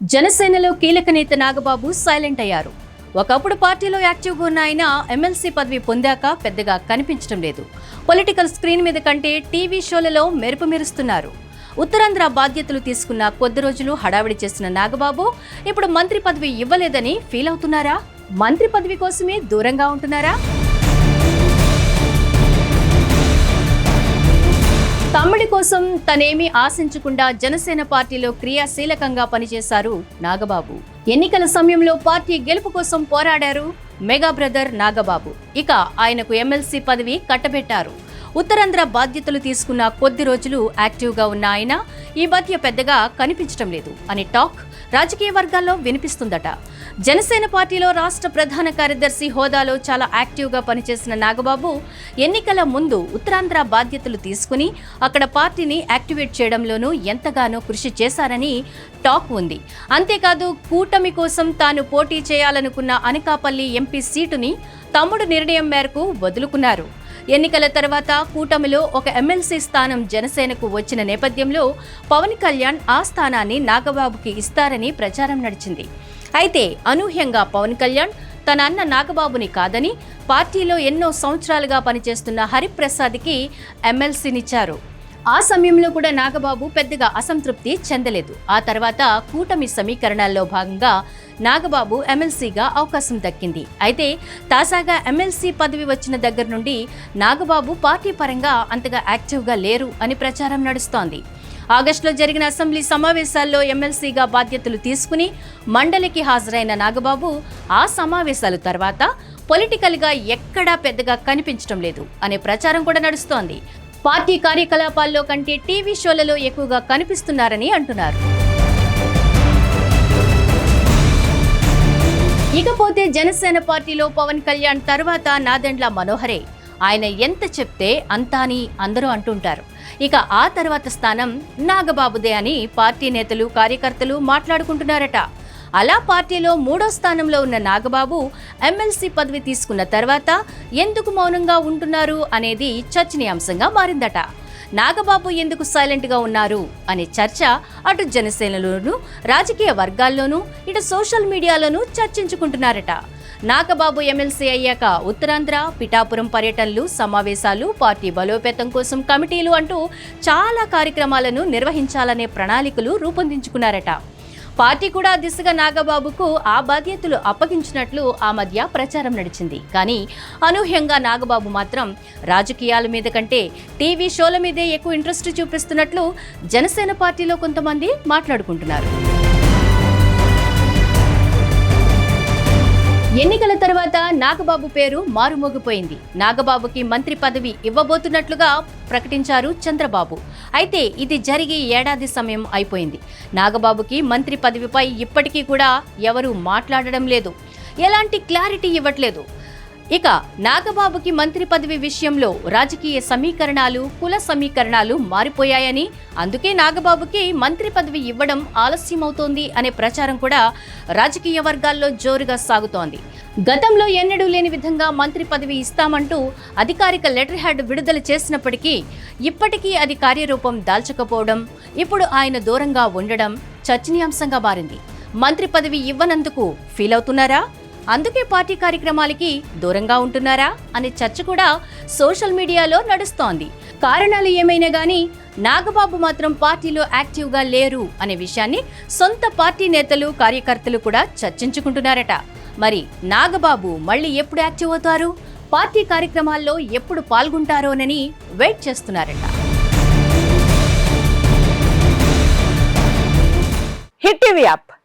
జనసేనలో కీలక నేత నాగబాబు సైలెంట్ అయ్యారు. ఒకప్పుడు పార్టీలో యాక్టివ్గా ఉన్న ఆయన ఎమ్మెల్సీ పదవి పొందాక పెద్దగా కనిపించడం లేదు. పొలిటికల్ స్క్రీన్ మీద కంటే టీవీ షోలలో మెరుపు మెరుస్తున్నారు. ఉత్తరాంధ్ర బాధ్యతలు తీసుకున్న కొద్ది రోజులు హడావిడి చేసిన నాగబాబు ఇప్పుడు మంత్రి పదవి ఇవ్వలేదని ఫీల్ అవుతున్నారా? మంత్రి పదవి కోసమే దూరంగా ఉంటున్నారా? తమ్ముడి కోసం తనేమీ ఆశించకుండా జనసేన పార్టీలో క్రియాశీలకంగా పనిచేశారు నాగబాబు. ఎన్నికల సమయంలో పార్టీ గెలుపు కోసం పోరాడారు మెగా బ్రదర్ నాగబాబు. ఇక ఆయనకు ఎమ్మెల్సీ పదవి కట్టబెట్టారు. ఉత్తరాంధ్ర బాధ్యతలు తీసుకున్న కొద్ది రోజులు యాక్టివ్గా ఉన్న ఆయన ఈ మధ్య పెద్దగా కనిపించడం లేదు అని టాక్ రాజకీయ వర్గాల్లో వినిపిస్తుందట. జనసేన పార్టీలో రాష్ట్ర ప్రధాన కార్యదర్శి హోదాలో చాలా యాక్టివ్గా పనిచేసిన నాగబాబు ఎన్నికల ముందు ఉత్తరాంధ్ర బాధ్యతలు తీసుకుని అక్కడ పార్టీని యాక్టివేట్ చేయడంలోనూ ఎంతగానో కృషి చేశారని టాక్ ఉంది. అంతేకాదు కూటమి కోసం తాను పోటీ చేయాలనుకున్న అనకాపల్లి ఎంపీ సీటుని తమ్ముడు నిర్ణయం మేరకు వదులుకున్నారు. ఎన్నికల తర్వాత కూటమిలో ఒక ఎమ్మెల్సీ స్థానం జనసేనకు వచ్చిన నేపథ్యంలో పవన్ కళ్యాణ్ ఆ స్థానాన్ని నాగబాబుకి ఇస్తారని ప్రచారం నడిచింది. అయితే అనూహ్యంగా పవన్ కళ్యాణ్ తన అన్న నాగబాబుని కాదని పార్టీలో ఎన్నో సంవత్సరాలుగా పనిచేస్తున్న హరిప్రసాద్కి ఎమ్మెల్సీనిచ్చారు. ఆ సమయంలో కూడా నాగబాబు పెద్దగా అసంతృప్తి చెందలేదు. ఆ తర్వాత కూటమి సమీకరణాల్లో భాగంగా నాగబాబు ఎమ్మెల్సీగా అవకాశం దక్కింది. అయితే తాజాగా ఎమ్మెల్సీ పదవి వచ్చిన దగ్గర నుండి నాగబాబు పార్టీ పరంగా అంతగా యాక్టివ్గా లేరు అని ప్రచారం నడుస్తోంది. ఆగస్టులో జరిగిన అసెంబ్లీ సమావేశాల్లో ఎమ్మెల్సీగా బాధ్యతలు తీసుకుని మండలికి హాజరైన నాగబాబు ఆ సమావేశాల తర్వాత పొలిటికల్గా ఎక్కడా పెద్దగా కనిపించడం లేదు అనే ప్రచారం కూడా నడుస్తోంది. పార్టీ కార్యకలాపాల్లో కంటే టీవీ షోలలో ఎక్కువగా కనిపిస్తున్నారని అంటున్నారు. ఇకపోతే జనసేన పార్టీలో పవన్ కళ్యాణ్ తర్వాత నాదెండ్ల మనోహరే. ఆయన ఎంత చెప్తే అంతా అని అందరూ అంటుంటారు. ఇక ఆ తర్వాత స్థానం నాగబాబుదే అని పార్టీ నేతలు కార్యకర్తలు మాట్లాడుకుంటున్నారట. అలా పార్టీలో మూడో స్థానంలో ఉన్న నాగబాబు ఎమ్మెల్సీ పదవి తీసుకున్న తర్వాత ఎందుకు మౌనంగా ఉంటున్నారు అనేది చర్చనీయాంశంగా మారిందట. నాగబాబు ఎందుకు సైలెంట్గా ఉన్నారు అనే చర్చ అటు జనసేనలోనూ రాజకీయ వర్గాల్లోనూ ఇటు సోషల్ మీడియాలోనూ చర్చించుకుంటున్నారట. నాగబాబు ఎమ్మెల్సీ అయ్యాక ఉత్తరాంధ్ర పిఠాపురం పర్యటనలు సమావేశాలు పార్టీ బలోపేతం కోసం కమిటీలు అంటూ చాలా కార్యక్రమాలను నిర్వహించాలనే ప్రణాళికలు రూపొందించుకున్నారట. పార్టీ కూడా దిశగా నాగబాబుకు ఆ బాధ్యతలు అప్పగించినట్లు ఆ మధ్య ప్రచారం నడిచింది. కానీ అనూహ్యంగా నాగబాబు మాత్రం రాజకీయాల మీద కంటే టీవీ షోల మీదే ఎక్కువ ఇంట్రెస్ట్ చూపిస్తున్నట్లు జనసేన పార్టీలో కొంతమంది మాట్లాడుకుంటున్నారు. ఎన్నికల తర్వాత నాగబాబు పేరు మారుమోగిపోయింది. నాగబాబుకి మంత్రి పదవి ఇవ్వబోతున్నట్లుగా ప్రకటించారు చంద్రబాబు. అయితే ఇది జరిగి ఏడాది సమయం అయిపోయింది. నాగబాబుకి మంత్రి పదవిపై ఇప్పటికీ కూడా ఎవరూ మాట్లాడడం లేదు. ఎలాంటి క్లారిటీ ఇవ్వట్లేదు. ఇక నాగబాబుకి మంత్రి పదవి విషయంలో రాజకీయ సమీకరణాలు కుల సమీకరణాలు మారిపోయాయని అందుకే నాగబాబుకి మంత్రి పదవి ఇవ్వడం ఆలస్యమవుతోంది అనే ప్రచారం కూడా రాజకీయ వర్గాల్లో జోరుగా సాగుతోంది. గతంలో ఎన్నడూ లేని విధంగా మంత్రి పదవి ఇస్తామంటూ అధికారిక లెటర్ హెడ్ విడుదల చేసినప్పటికీ ఇప్పటికీ అది కార్యరూపం దాల్చకపోవడం ఇప్పుడు ఆయన దూరంగా ఉండడం చర్చనీయాంశంగా మారింది. మంత్రి పదవి ఇవ్వనందుకు ఫీల్ అవుతున్నారా అందుకే పార్టీ కార్యక్రమాలకి దూరంగా ఉంటున్నారా అనే చర్చ కూడా సోషల్ మీడియాలో నడుస్తోంది. కారణాలు ఏమైనా గానీ నాగబాబు మాత్రం పార్టీలో యాక్టివ్గా లేరు అనే విషయాన్ని సొంత పార్టీ నేతలు కార్యకర్తలు కూడా చర్చించుకుంటున్నారట. మరి నాగబాబు మళ్ళీ ఎప్పుడు యాక్టివ్ అవుతారు? పార్టీ కార్యక్రమాల్లో ఎప్పుడు పాల్గొంటారోనని వెయిట్ చేస్తున్నారట. Hit TV app.